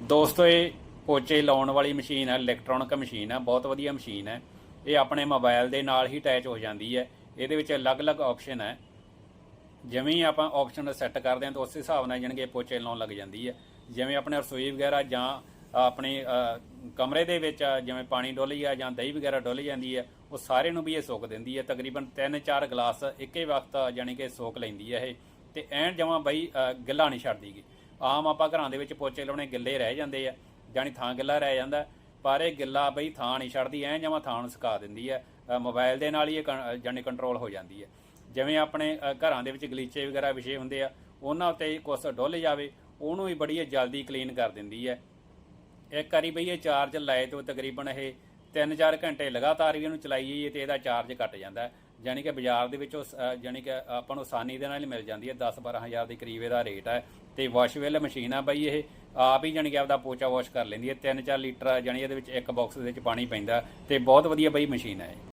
ਦੋਸਤੋ, ਇਹ ਪੋਚੇ ਲਾਉਣ ਵਾਲੀ ਮਸ਼ੀਨ ਹੈ ਇਲੈਕਟ੍ਰੋਨਿਕ ਮਸ਼ੀਨ ਹੈ, ਬਹੁਤ ਵਧੀਆ ਮਸ਼ੀਨ ਹੈ। ਇਹ ਆਪਣੇ ਮੋਬਾਈਲ ਦੇ ਨਾਲ ਹੀ ਅਟੈਚ ਹੋ ਜਾਂਦੀ ਹੈ। ਇਹਦੇ ਵਿੱਚ ਅਲੱਗ-ਅਲੱਗ ਆਪਸ਼ਨ ਹੈ। ਜਿਵੇਂ ਹੀ ਆਪਾਂ ਆਪਸ਼ਨ ਸੈੱਟ ਕਰਦੇ ਹਾਂ ਤਾਂ ਉਸ ਹਿਸਾਬ ਨਾਲ ਜਾਣੀ ਕਿ ਪੋਚੇ ਲਾਉਣ ਲੱਗ ਜਾਂਦੀ ਹੈ। ਜਿਵੇਂ ਆਪਣੇ ਰਸੋਈ ਵਗੈਰਾ ਜਾਂ ਆਪਣੇ ਕਮਰੇ ਦੇ ਵਿੱਚ, ਜਿਵੇਂ ਪਾਣੀ ਡੁੱਲ ਆ ਜਾਂ ਦਹੀਂ ਵਗੈਰਾ ਡੁੱਲ ਜਾਂਦੀ ਹੈ, ਉਹ ਸਾਰੇ ਨੂੰ ਵੀ ਇਹ ਸੋਕ ਦਿੰਦੀ ਹੈ। ਤਕਰੀਬਨ 3-4 ਗਲਾਸ ਇੱਕੇ ਵਕਤ ਜਾਣੀ ਕਿ ਸੋਕ ਲੈਂਦੀ ਹੈ ਇਹ। ਤੇ ਐਨ ਜਮਾਂ ਬਈ ਗਿੱਲਾ ਨਹੀਂ ਛੱਡਦੀਗੀ ਆਮ ਆਪਾਂ ਘਰਾਂ ਦੇ ਵਿੱਚ ਪੋਚੇ ਲਾਉਣੇ ਗਿੱਲੇ ਰਹਿ ਜਾਂਦੇ ਆ ਜਾਣੀ ਥਾਂ ਗਿੱਲਾ ਰਹਿ ਜਾਂਦਾ। ਪਰ ਇਹ ਗਿੱਲਾ ਬਈ ਥਾਂ ਨਹੀਂ ਛੱਡਦੀ ਐਨ ਜਮਾਂ ਥਾਂ ਨੂੰ ਸੁਕਾ ਦਿੰਦੀ ਹੈ ਅ, ਮੋਬਾਈਲ ਦੇ ਨਾਲ ਹੀ ਇਹ ਕੰ- ਕੰਟਰੋਲ ਹੋ ਜਾਂਦੀ ਹੈ ਜਿਵੇਂ ਆਪਣੇ ਘਰਾਂ ਦੇ ਵਿੱਚ ਗਲੀਚੇ ਵਗੈਰਾ ਵਿਸ਼ੇ ਹੁੰਦੇ ਆ ਉਹਨਾਂ ਉੱਤੇ ਕੁਛ ਡੁੱਲ ਜਾਵੇ ਉਹਨੂੰ ਵੀ ਬੜੀ ਜਲਦੀ ਕਲੀਨ ਕਰ ਦਿੰਦੀ ਹੈ ਇੱਕ ਵਾਰੀ ਬਈ ਇਹ ਚਾਰਜ ਲਾਏ ਤੋਂ ਤਕਰੀਬਨ ਇਹ 3-4 ਘੰਟੇ ਲਗਾਤਾਰ ਵੀ ਇਹਨੂੰ ਚਲਾਈ ਜਾਈਏ ਤੇ ਇਹਦਾ ਚਾਰਜ ਘਟ ਜਾਂਦਾ। ਹੈ ਕਿ ਬਾਜ਼ਾਰ ਦੇ ਵਿੱਚੋਂ ਅ, ਯਾਨੀ ਕਿ ਆਪਾਂ ਨੂੰ ਆਸਾਨੀ ਦੇ ਨਾਲ ਹੀ ਮਿਲ ਜਾਂਦੀ ਹੈ 10-12 ਹਜ਼ਾਰ ਦੇ ਕਰੀਬ ਇਹਦਾ ਰੇਟ ਹੈ ਤੇ ਵਾਸ਼ਵੇਲ ਮਸ਼ੀਨ ਆ ਬਾਈ ਇਹ। ਆਪ ਹੀ ਯਾਨੀ ਕਿ ਆਪਦਾ ਪੋਚਾ ਵਾਸ਼ ਕਰ ਲੈਂਦੀ ਹੈ। 3-4 ਲੀਟਰ ਯਾਨੀ ਇਹਦੇ ਵਿੱਚ ਇੱਕ ਬਾਕਸ ਦੇ ਵਿੱਚ ਪਾਣੀ ਪੈਂਦਾ। ਤੇ ਬਹੁਤ ਵਧੀਆ ਬਾਈ ਮਸ਼ੀਨ ਹੈ ਇਹ।